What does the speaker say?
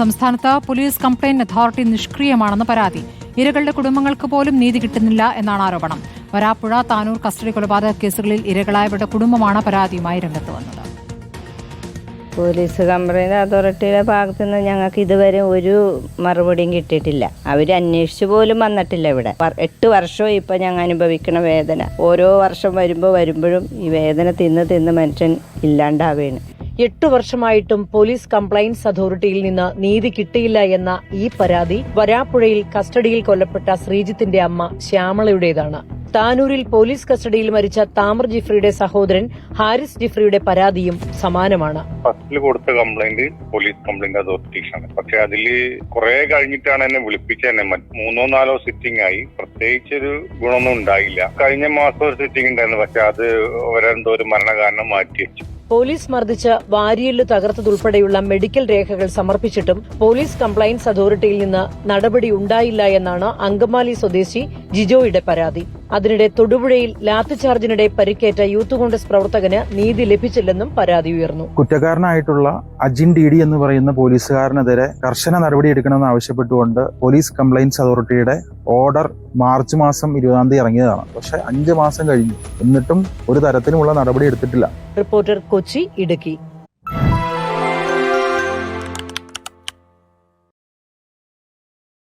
സംസ്ഥാനത്ത് police complaint authority നിഷ്ക്രിയമാണെന്ന് പരാതി. ഇരകളുടെ കുടുംബങ്ങൾക്ക് പോലും നീതി കിട്ടുന്നില്ല എന്നാണ് ആരോപണം. വരാപ്പുഴ താനൂർ കസ്റ്റഡി കൊലപാതക കേസുകളിൽ ഇരകളായവരുടെ കുടുംബമാണ് പരാതിയുമായി രംഗത്ത് വന്നത്. പോലീസ് കംപ്ലയിന്റ് അതോറിറ്റിയുടെ ഭാഗത്തു നിന്ന് ഞങ്ങൾക്ക് ഇതുവരെ ഒരു മറുപടിയും കിട്ടിയിട്ടില്ല. അവർ അന്വേഷിച്ചു പോലും വന്നിട്ടില്ല ഇവിടെ. എട്ട് വർഷവും ഇപ്പം ഞങ്ങൾ അനുഭവിക്കുന്ന വേദന. ഓരോ വർഷം വരുമ്പോൾ വരുമ്പോഴും ഈ വേദന തിന്ന് തിന്ന് മനുഷ്യൻ ഇല്ലാണ്ടാവുകയാണ് എട്ടു വർഷമായിട്ടും പോലീസ് കംപ്ലയൻസ് അതോറിറ്റിയിൽ നിന്ന് നീതി കിട്ടിയില്ല എന്ന ഈ പരാതി വരാപ്പുഴയിൽ കസ്റ്റഡിയിൽ കൊല്ലപ്പെട്ട ശ്രീജിത്തിന്റെ അമ്മ ശ്യാമളയുടേതാണ്. താനൂരിൽ പോലീസ് കസ്റ്റഡിയിൽ മരിച്ച താമർ ജിഫ്രിയുടെ സഹോദരൻ ഹാരിസ് ജിഫ്രിയുടെ പരാതിയും സമാനമാണ്. ഫസ്റ്റിൽ കൊടുത്ത കംപ്ലൈന്റ് പോലീസ് കംപ്ലൈന്റ് അതോറിറ്റീസാണ് പക്ഷെ അതിൽ കുറെ കഴിഞ്ഞിട്ടാണ് എന്നെ വിളിപ്പിച്ച എന്നെ മൂന്നോ നാലോ സിറ്റിംഗ് ആയി പ്രത്യേകിച്ച് ഒരു ഗുണമൊന്നും ഉണ്ടായില്ല. കഴിഞ്ഞ മാസം ഒരു സിറ്റിംഗ് ഉണ്ടായിരുന്നു. പക്ഷെ അത് ഒരെന്തോ ഒരു മരണകാരണം മാറ്റി വെച്ചു. പോലീസ് മർദ്ദിച്ച് വാരിയല്ലു തകർത്തതുൾപ്പെടെയുള്ള മെഡിക്കൽ രേഖകൾ സമർപ്പിച്ചിട്ടും പോലീസ് കംപ്ലയൻസ് അതോറിറ്റിയിൽ നിന്ന് നടപടി ഉണ്ടായില്ല എന്നാണ് അങ്കമാലി സ്വദേശി ജിജോയുടെ പരാതി. അതിനിടെ തൊടുപുഴയിൽ ലാത്തിചാർജിനിടെ പരിക്കേറ്റ യൂത്ത് കോൺഗ്രസ് പ്രവർത്തകന് നീതി ലഭിച്ചില്ലെന്നും പരാതി ഉയർന്നു. കുറ്റക്കാരനായിട്ടുള്ള അജിൻ ഡി ഡി എന്ന് പറയുന്ന പോലീസുകാരനെതിരെ കർശന നടപടിയെടുക്കണമെന്ന് ആവശ്യപ്പെട്ടുകൊണ്ട് പോലീസ് കംപ്ലൈൻസ് അതോറിറ്റിയുടെ ഓർഡർ മാർച്ച് മാസം ഇരുപതാം തീയതി ഇറങ്ങിയതാണ്. പക്ഷെ അഞ്ച് മാസം കഴിഞ്ഞു. എന്നിട്ടും ഒരു തരത്തിലുമുള്ള നടപടി എടുത്തിട്ടില്ല. റിപ്പോർട്ടർ കൊച്ചി ഇടുക്കി.